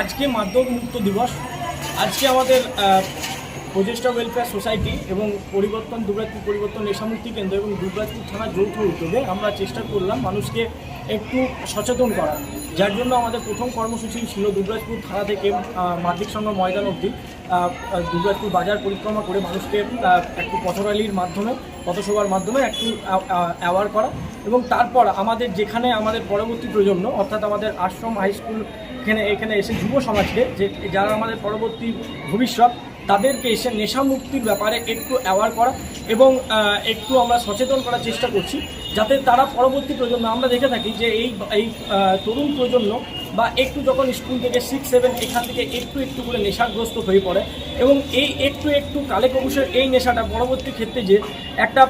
আজকে মাদক মুক্ত দিবস। আজকে আমাদের প্রচেষ্টা ওয়েলফেয়ার সোসাইটি এবং পরিবর্তন দুবরাজপুর পরিবর্তন নেশামুক্তি কেন্দ্র এবং দুবরাজপুর থানার যৌথ উদ্যোগে আমরা চেষ্টা করলাম মানুষকে একটু সচেতন করা। যার জন্য আমাদের প্রথম কর্মসূচি ছিল দুবরাজপুর থানা থেকে মাধ্যমিক সংঘ ময়দান অবধি। দুবরাজপুর বাজার পরিক্রমা করে মানুষকে একটু পথরালির মাধ্যমে, পথসভার মাধ্যমে একটু অ্যাওয়ার করা। এবং তারপর আমাদের যেখানে আমাদের পরবর্তী প্রজন্ম, অর্থাৎ আমাদের আশ্রম হাই স্কুল এখানে এখানে এসে যুব সমাজকে, যে, যারা আমাদের পরবর্তী ভবিষ্যৎ তাদেরকে এসে নেশা মুক্তির ব্যাপারে একটু অ্যাওয়ার করা এবং একটু আমরা সচেতন করার চেষ্টা করছি, যাতে তারা পরবর্তী প্রজন্ম, আমরা দেখে থাকি যে এই এই তরুণ প্রজন্ম বা একটু যখন স্কুল থেকে সিক্স সেভেন এখান থেকে একটু একটু করে নেশাগ্রস্ত হয়ে পড়ে এবং এই একটু একটু কালে কবুসের এই নেশাটা পরবর্তী ক্ষেত্রে যে একটা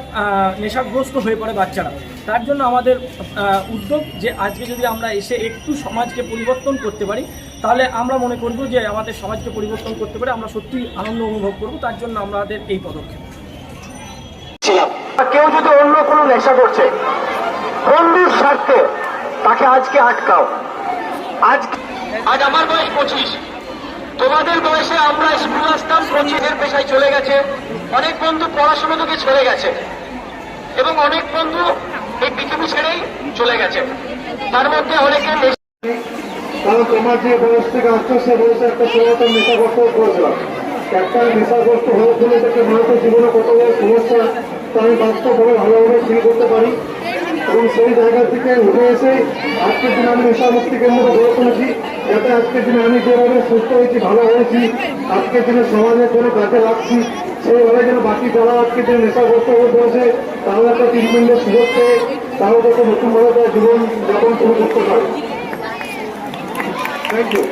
নেশাগ্রস্ত হয়ে পড়ে বাচ্চারা, তার জন্য আমাদের উদ্যোগ যে আজকে যদি আমরা এসে একটু সমাজকে পরিবর্তন করতে পারি, তাহলে আমরা মনে করব যে আমাদের সমাজকে পরিবর্তন করতে পারে আমরা সত্যি আনন্দ অনুভব করব, তার জন্য আমাদের এই পদক্ষেপ। কেউ যদি অন্য কোনো নেশা করছে, বন্ধুর স্বার্থে তাকে আজকে আটকাও। আজ আজ আমার বয়স পঁচিশ। তোমাদের বয়সে আমরা স্কুল আসতাম পঁচিশের পেশায় চলে গেছে। অনেক বন্ধু পড়াশোনা থেকে চলে গেছে। এবং অনেক বন্ধু এই পৃথিবী ছেড়েই চলে গেছে। তার মধ্যে অনেকে তোমার যে বয়স থেকে আসছো, সে বয়সে একটা পুরাতন নেশাগ্রস্ত করেছিলাম একটা নেশাগ্রস্ত হয়ে ফেলে তাকে মানুষের জীবনে কত বড় সমস্যা, তা আমি বাস্তবভাবে ভালোভাবে ফিল করতে পারি। এবং সেই জায়গা থেকে উঠে এসে আজকের দিনে আমি নেশা মুক্তি কেন্দ্র গড়ে তুলেছি। যাতে আজকের দিনে আমি যেভাবে সুস্থ হয়েছি, ভালো হয়েছি, আজকের দিনে সমাজের কোনো কাজে লাগছি, সেইভাবে যেন বাকি যারা আজকের দিনে নেশাগ্রস্ত হয়ে পড়েছে, তারাও একটা ট্রিটমেন্টের সুযোগ পেয়ে, তারাও যাতে নতুনভাবে তার জীবন যাপন শুরু করতে পারে। Thank you